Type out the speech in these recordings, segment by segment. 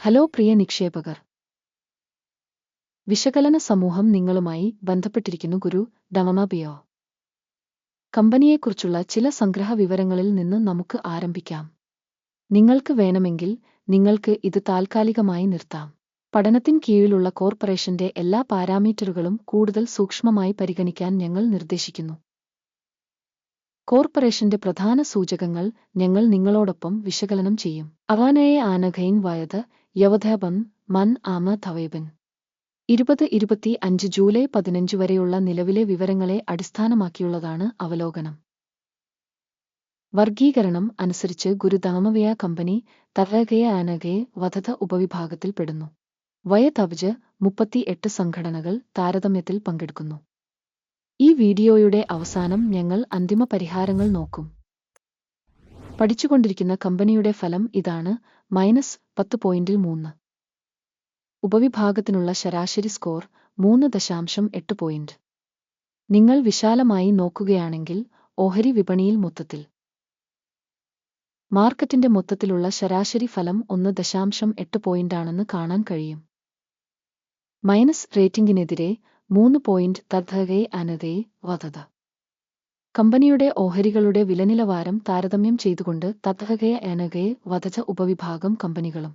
Hello പ്രിയ നിക്ഷേപകർ. വിശകലന സമൂഹം നിങ്ങളുമായി ബന്ധപ്പെട്ടിരിക്കുന്നു ഗുരു ഡമമബിയോ കമ്പനിയെക്കുറിച്ചുള്ള ചില സംഗ്രഹ വിവരങ്ങളിൽ നിന്ന് നമുക്ക് ആരംഭിക്കാം. നിങ്ങൾക്ക് വേണമെങ്കിൽ നിങ്ങൾക്ക് ഇത് താൽക്കാലികമായി നിർത്താം. പഠനത്തിൻ കീഴിലുള്ള കോർപ്പറേഷന്റെ എല്ലാ പാരാമീറ്ററുകളും കൂടുതൽ സൂക്ഷ്മമായി പരിഗണിക്കാൻ ഞങ്ങൾ നിർദ്ദേശിക്കുന്നു. കോർപ്പറേഷന്റെ പ്രധാന സൂചകങ്ങൾ ഞങ്ങൾ നിങ്ങളോടൊപ്പം വിശകലനം ചെയ്യും. അവാനയെ ആനഘയിൻ വയത് യവധബൻ മൻ ആമ ധവേബൻ ഇരുപത് ഇരുപത്തി അഞ്ച് ജൂലൈ പതിനഞ്ച് വരെയുള്ള നിലവിലെ വിവരങ്ങളെ അടിസ്ഥാനമാക്കിയുള്ളതാണ് അവലോകനം. വർഗീകരണം അനുസരിച്ച് ഗുരുദാമവയ കമ്പനി തവകയ ആനകയെ വധത ഉപവിഭാഗത്തിൽപ്പെടുന്നു വയതവജ് മുപ്പത്തിയെട്ട് സംഘടനകൾ താരതമ്യത്തിൽ പങ്കെടുക്കുന്നു. ഈ വീഡിയോയുടെ അവസാനം ഞങ്ങൾ അന്തിമ പരിഹാരങ്ങൾ നോക്കും. പഠിച്ചുകൊണ്ടിരിക്കുന്ന കമ്പനിയുടെ ഫലം ഇതാണ് മൈനസ് പത്ത് പോയിന്റിൽ മൂന്ന്. ഉപവിഭാഗത്തിനുള്ള ശരാശരി സ്കോർ മൂന്ന് ദശാംശം എട്ട് പോയിന്റ്. നിങ്ങൾ വിശാലമായി നോക്കുകയാണെങ്കിൽ ഓഹരി വിപണിയിൽ മൊത്തത്തിൽ. മാർക്കറ്റിന്റെ മൊത്തത്തിലുള്ള ശരാശരി ഫലം ഒന്ന് ദശാംശം എട്ട് പോയിന്റാണെന്ന് കാണാൻ കഴിയും. മൈനസ് റേറ്റിംഗിനെതിരെ മൂന്ന് പോയിന്റ് തദ്ഹകെ അനതേ വധത കമ്പനിയുടെ ഓഹരികളുടെ വിലനിലവാരം താരതമ്യം ചെയ്തുകൊണ്ട് തദ്ധകയ അനകയെ വധച്ച ഉപവിഭാഗം കമ്പനികളും.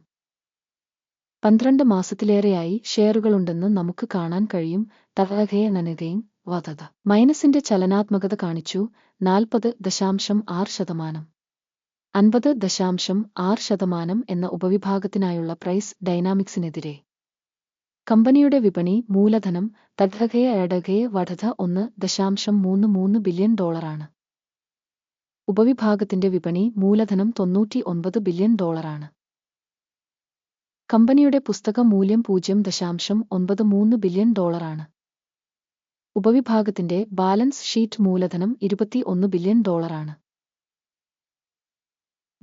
പന്ത്രണ്ട് മാസത്തിലേറെയായി ഷെയറുകളുണ്ടെന്ന് നമുക്ക് കാണാൻ കഴിയും തദ്ധകയ നനകയും വധത മൈനസിന്റെ ചലനാത്മകത കാണിച്ചു നാൽപ്പത് ദശാംശം ആറ് ശതമാനം. അൻപത് ദശാംശം ആറ് ശതമാനം എന്ന ഉപവിഭാഗത്തിനായുള്ള പ്രൈസ് ഡൈനാമിക്സിനെതിരെ. കമ്പനിയുടെ വിപണി മൂലധനം തദ്ധകയ എടകയ വധത ഒന്ന് ദശാംശം മൂന്ന് മൂന്ന് ബില്യൺ ഡോളറാണ്. ഉപവിഭാഗത്തിന്റെ വിപണി മൂലധനം തൊണ്ണൂറ്റി ഒൻപത് ബില്യൺ ഡോളറാണ്. കമ്പനിയുടെ പുസ്തക മൂല്യം പൂജ്യം ദശാംശം ഒൻപത് മൂന്ന് ബില്യൺ ഡോളറാണ്. ഉപവിഭാഗത്തിന്റെ ബാലൻസ് ഷീറ്റ് മൂലധനം ഇരുപത്തി ഒന്ന് ബില്യൺ ഡോളറാണ്.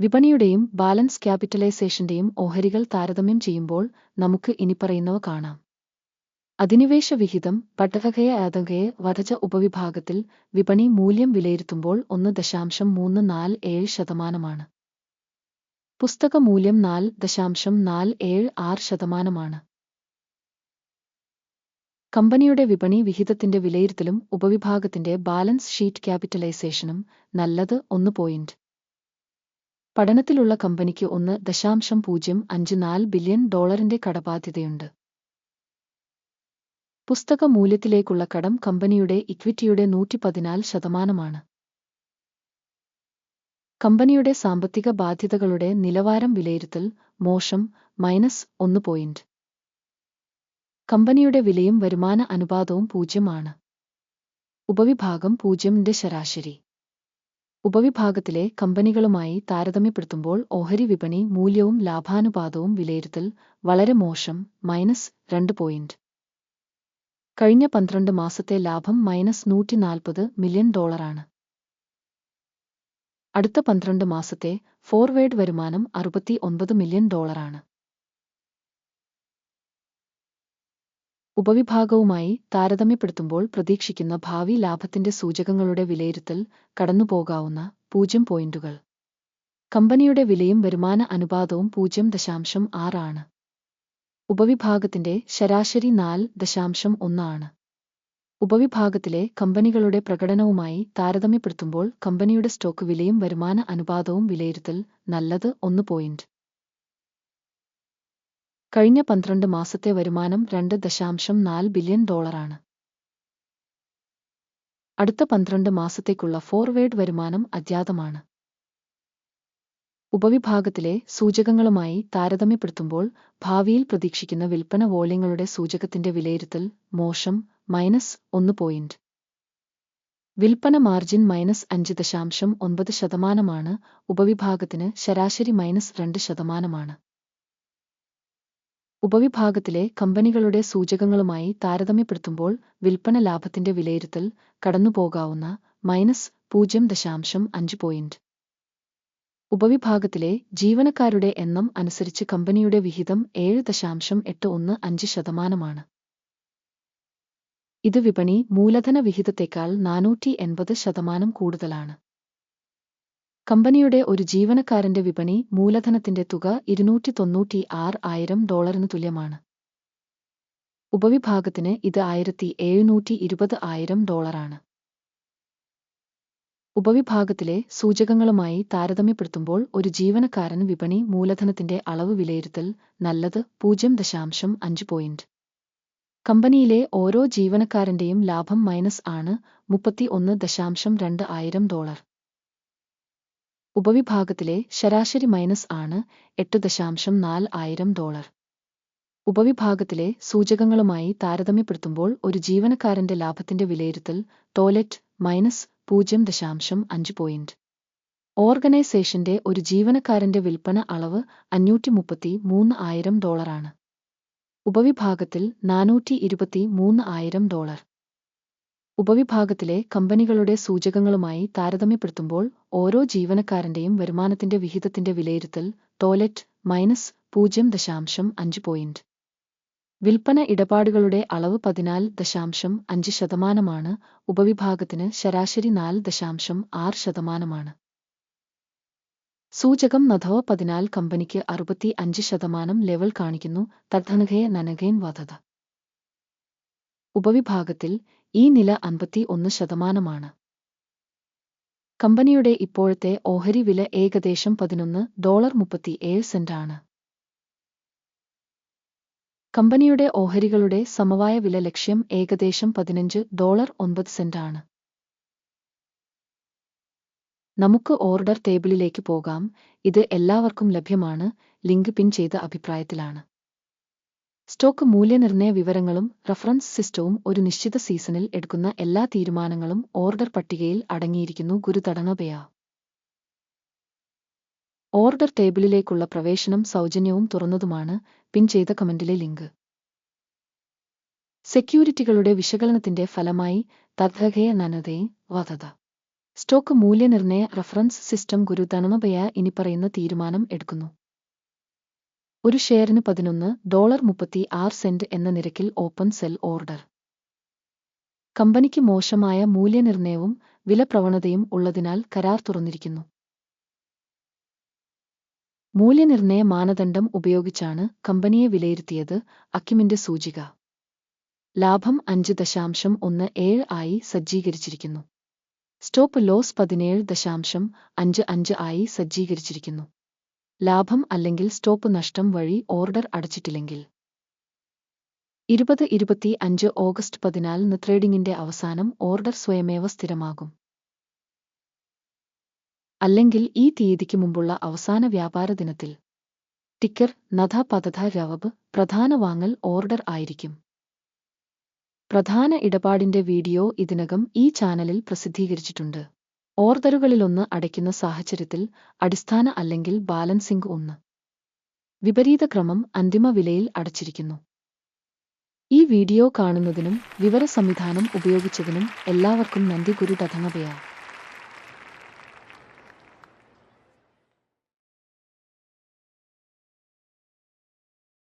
വിപണിയുടെയും ബാലൻസ് ക്യാപിറ്റലൈസേഷന്റെയും ഓഹരികൾ താരതമ്യം ചെയ്യുമ്പോൾ നമുക്ക് ഇനിപ്പറയുന്നവ കാണാം. അധിനിവേശ വിഹിതം പട്ടകകയ ആതകയെ വധജ ഉപവിഭാഗത്തിൽ വിപണി മൂല്യം വിലയിരുത്തുമ്പോൾ ഒന്ന് ദശാംശം മൂന്ന് നാല് ഏഴ് ശതമാനമാണ്. പുസ്തക മൂല്യം നാല് ദശാംശം നാല് ഏഴ് ആറ് ശതമാനമാണ്. കമ്പനിയുടെ വിപണി വിഹിതത്തിന്റെ വിലയിരുത്തലും ഉപവിഭാഗത്തിന്റെ ബാലൻസ് ഷീറ്റ് ക്യാപിറ്റലൈസേഷനും നല്ലത് ഒന്ന് പോയിന്റ് പഠനത്തിലുള്ള കമ്പനിക്ക് ഒന്ന് ദശാംശം പൂജ്യം അഞ്ച് നാല് ബില്യൺ ഡോളറിന്റെ കടബാധ്യതയുണ്ട്. പുസ്തക മൂല്യത്തിലേക്കുള്ള കടം കമ്പനിയുടെ ഇക്വിറ്റിയുടെ നൂറ്റി പതിനാല് ശതമാനമാണ്. കമ്പനിയുടെ സാമ്പത്തിക ബാധ്യതകളുടെ നിലവാരം വിലയിരുത്തൽ മോശം മൈനസ് ഒന്ന് പോയിന്റ്. കമ്പനിയുടെ വിലയും വരുമാന അനുപാതവും പൂജ്യമാണ്. ഉപവിഭാഗം പൂജ്യമിന്റെ ശരാശരി. ഉപവിഭാഗത്തിലെ കമ്പനികളുമായി താരതമ്യപ്പെടുത്തുമ്പോൾ ഓഹരി വിപണി മൂല്യവും ലാഭാനുപാതവും വിലയിരുത്തൽ വളരെ മോശം മൈനസ് രണ്ട് പോയിന്റ്. കഴിഞ്ഞ പന്ത്രണ്ട് മാസത്തെ ലാഭം മൈനസ് നൂറ്റി നാൽപ്പത് മില്യൺ ഡോളറാണ്. അടുത്ത പന്ത്രണ്ട് മാസത്തെ ഫോർവേഡ് വരുമാനം അറുപത്തി ഒൻപത് മില്യൺ ഡോളറാണ്. ഉപവിഭാഗവുമായി താരതമ്യപ്പെടുത്തുമ്പോൾ പ്രതീക്ഷിക്കുന്ന ഭാവി ലാഭത്തിന്റെ സൂചകങ്ങളുടെ വിലയിരുത്തൽ കടന്നുപോകാവുന്ന പൂജ്യം പോയിന്റുകൾ. കമ്പനിയുടെ വിലയും വരുമാന അനുപാതവും പൂജ്യം ദശാംശം ആറാണ് ഉപവിഭാഗത്തിന്റെ ശരാശരി നാല് ദശാംശം ഒന്നാണ് ഉപവിഭാഗത്തിലെ കമ്പനികളുടെ പ്രകടനവുമായി താരതമ്യപ്പെടുത്തുമ്പോൾ കമ്പനിയുടെ സ്റ്റോക്ക് വിലയും വരുമാന അനുപാതവും വിലയിരുത്തൽ നല്ലത് ഒന്ന് പോയിന്റ്. കഴിഞ്ഞ പന്ത്രണ്ട് മാസത്തെ വരുമാനം രണ്ട് ദശാംശം നാല് ബില്യൺ ഡോളറാണ്. അടുത്ത പന്ത്രണ്ട് മാസത്തേക്കുള്ള ഫോർവേഡ് വരുമാനം അജ്ഞാതമാണ്. ഉപവിഭാഗത്തിലെ സൂചകങ്ങളുമായി താരതമ്യപ്പെടുത്തുമ്പോൾ ഭാവിയിൽ പ്രതീക്ഷിക്കുന്ന വിൽപ്പന വോള്യങ്ങളുടെ സൂചകത്തിന്റെ വിലയിരുത്തൽ മോശം മൈനസ് ഒന്ന് പോയിന്റ്. വിൽപ്പന മാർജിൻ മൈനസ് അഞ്ച് ദശാംശം ഒൻപത് ശതമാനമാണ് ഉപവിഭാഗത്തിന് ശരാശരി മൈനസ് രണ്ട് ശതമാനമാണ്. ഉപവിഭാഗത്തിലെ കമ്പനികളുടെ സൂചകങ്ങളുമായി താരതമ്യപ്പെടുത്തുമ്പോൾ വിൽപ്പന ലാഭത്തിന്റെ വിലയിരുത്തൽ കടന്നുപോകാവുന്ന മൈനസ് പൂജ്യം ദശാംശം അഞ്ച് പോയിന്റ്. ഉപവിഭാഗത്തിലെ ജീവനക്കാരുടെ എണ്ണം അനുസരിച്ച് കമ്പനിയുടെ വിഹിതം ഏഴ് ദശാംശം എട്ട് ഒന്ന് അഞ്ച് ശതമാനമാണ്. ഇത് വിപണി മൂലധന വിഹിതത്തേക്കാൾ നാനൂറ്റി എൺപത് ശതമാനം കൂടുതലാണ്. കമ്പനിയുടെ ഒരു ജീവനക്കാരന്റെ വിപണി മൂലധനത്തിന്റെ തുക ഇരുന്നൂറ്റി തൊണ്ണൂറ്റി ആറ് ആയിരം ഡോളറിന് തുല്യമാണ്. ഉപവിഭാഗത്തിന് ഇത് ആയിരത്തി എഴുന്നൂറ്റി ഇരുപത് ആയിരം ഡോളറാണ്. ഉപവിഭാഗത്തിലെ സൂചകങ്ങളുമായി താരതമ്യപ്പെടുത്തുമ്പോൾ ഒരു ജീവനക്കാരൻ വിപണി മൂലധനത്തിന്റെ അളവ് വിലയിരുത്തൽ നല്ലത് പൂജ്യം ദശാംശം അഞ്ച് പോയിന്റ്. കമ്പനിയിലെ ഓരോ ജീവനക്കാരന്റെയും ലാഭം മൈനസ് ആണ് മുപ്പത്തി ഒന്ന് ദശാംശം രണ്ട് ആയിരം ഡോളർ. ഉപവിഭാഗത്തിലെ ശരാശരി മൈനസ് ആണ് എട്ട് ദശാംശം നാല് ആയിരം ഡോളർ. ഉപവിഭാഗത്തിലെ സൂചകങ്ങളുമായി താരതമ്യപ്പെടുത്തുമ്പോൾ ഒരു ജീവനക്കാരന്റെ ലാഭത്തിന്റെ വിലയിരുത്തൽ ടോയ്ലറ്റ് മൈനസ് പൂജ്യം ദശാംശം അഞ്ച് പോയിന്റ്. ഓർഗനൈസേഷന്റെ ഒരു ജീവനക്കാരന്റെ വിൽപ്പന അളവ് അഞ്ഞൂറ്റി മുപ്പത്തി മൂന്ന് ആയിരം ഡോളറാണ്. ഉപവിഭാഗത്തിൽ നാനൂറ്റി ഇരുപത്തി മൂന്ന് ആയിരം ഡോളർ. ഉപവിഭാഗത്തിലെ കമ്പനികളുടെ സൂചകങ്ങളുമായി താരതമ്യപ്പെടുത്തുമ്പോൾ ഓരോ ജീവനക്കാരന്റെയും വരുമാനത്തിന്റെ വിഹിതത്തിന്റെ വിലയിരുത്തൽ ടോയ്ലറ്റ് മൈനസ് പൂജ്യം ദശാംശം അഞ്ച് പോയിന്റ് വിൽപ്പന ഇടപാടുകളുടെ അളവ് പതിനാല് ദശാംശം അഞ്ച് ശതമാനമാണ്. ഉപവിഭാഗത്തിന് ശരാശരി നാല് ദശാംശം ആറ് ശതമാനമാണ്. സൂചകം നധവ പതിനാല് കമ്പനിക്ക് അറുപത്തി അഞ്ച് ശതമാനം ലെവൽ കാണിക്കുന്നു. തദ്ധനഘയ നനഘയൻ വധത. ഉപവിഭാഗത്തിൽ ഈ നില അൻപത്തി ഒന്ന് ശതമാനമാണ്. കമ്പനിയുടെ ഇപ്പോഴത്തെ ഓഹരി വില ഏകദേശം പതിനൊന്ന് ഡോളർ മുപ്പത്തി ഏഴ് സെന്റാണ്. കമ്പനിയുടെ ഓഹരികളുടെ സമവായ വില ലക്ഷ്യം ഏകദേശം പതിനഞ്ച് ഡോളർ ഒൻപത് സെന്റാണ്. നമുക്ക് ഓർഡർ ടേബിളിലേക്ക് പോകാം. ഇത് എല്ലാവർക്കും ലഭ്യമാണ്. ലിങ്ക് പിൻ ചെയ്ത അഭിപ്രായത്തിലാണ്. സ്റ്റോക്ക് മൂല്യനിർണയ വിവരങ്ങളും റഫറൻസ് സിസ്റ്റവും ഒരു നിശ്ചിത സീസണിൽ എടുക്കുന്ന എല്ലാ തീരുമാനങ്ങളും ഓർഡർ പട്ടികയിൽ അടങ്ങിയിരിക്കുന്നു ഗുരുതടണപയ ഓർഡർ ടേബിളിലേക്കുള്ള പ്രവേശനം സൗജന്യവും തുറന്നതുമാണ് പിൻ ചെയ്ത കമന്റിലെ ലിങ്ക്. സെക്യൂരിറ്റികളുടെ വിശകലനത്തിന്റെ ഫലമായി തദ്ഹയ നനതേ വധത സ്റ്റോക്ക് മൂല്യനിർണയ റഫറൻസ് സിസ്റ്റം ഗുരുതണമപയ ഇനിപ്പറയുന്ന തീരുമാനം എടുക്കുന്നു. ഒരു ഷെയറിന് പതിനൊന്ന് ഡോളർ മുപ്പത്തി ആറ് സെന്റ് എന്ന നിരക്കിൽ ഓപ്പൺ സെൽ ഓർഡർ. കമ്പനിക്ക് മോശമായ മൂല്യനിർണയവും വിലപ്രവണതയും ഉള്ളതിനാൽ കരാർ തുറന്നിരിക്കുന്നു. മൂല്യനിർണയ മാനദണ്ഡം ഉപയോഗിച്ചാണ് കമ്പനിയെ വിലയിരുത്തിയത് അക്കിമിന്റെ സൂചിക. ലാഭം അഞ്ച് ദശാംശം ഒന്ന് ഏഴ് ആയി സജ്ജീകരിച്ചിരിക്കുന്നു. സ്റ്റോപ്പ് ലോസ് പതിനേഴ് ദശാംശം അഞ്ച് അഞ്ച് ആയി സജ്ജീകരിച്ചിരിക്കുന്നു. ലാഭം അല്ലെങ്കിൽ സ്റ്റോപ്പ് നഷ്ടം വഴി ഓർഡർ അടച്ചിട്ടില്ലെങ്കിൽ. ഇരുപത് ഇരുപത്തി അഞ്ച് ഓഗസ്റ്റ് പതിനാലിന് ട്രേഡിംഗിന്റെ അവസാനം ഓർഡർ സ്വയമേവ സ്ഥിരമാകും. അല്ലെങ്കിൽ ഈ തീയതിക്ക് മുമ്പുള്ള അവസാന വ്യാപാര ദിനത്തിൽ. ടിക്കർ നഥ പതഥ രവബ് പ്രധാന വാങ്ങൽ ഓർഡർ ആയിരിക്കും. പ്രധാന ഇടപാടിന്റെ വീഡിയോ ഇതിനകം ഈ ചാനലിൽ പ്രസിദ്ധീകരിച്ചിട്ടുണ്ട്. ഓർഡറുകളിലൊന്ന് അടയ്ക്കുന്ന സാഹചര്യത്തിൽ അടിസ്ഥാന അല്ലെങ്കിൽ ബാലൻസിംഗ് ഒന്ന്. വിപരീത ക്രമം അന്തിമ വിലയിൽ അടച്ചിരിക്കുന്നു. ഈ വീഡിയോ കാണുന്നതിനും വിവര സംവിധാനം ഉപയോഗിച്ചതിനും എല്ലാവർക്കും നന്ദി ഗുരു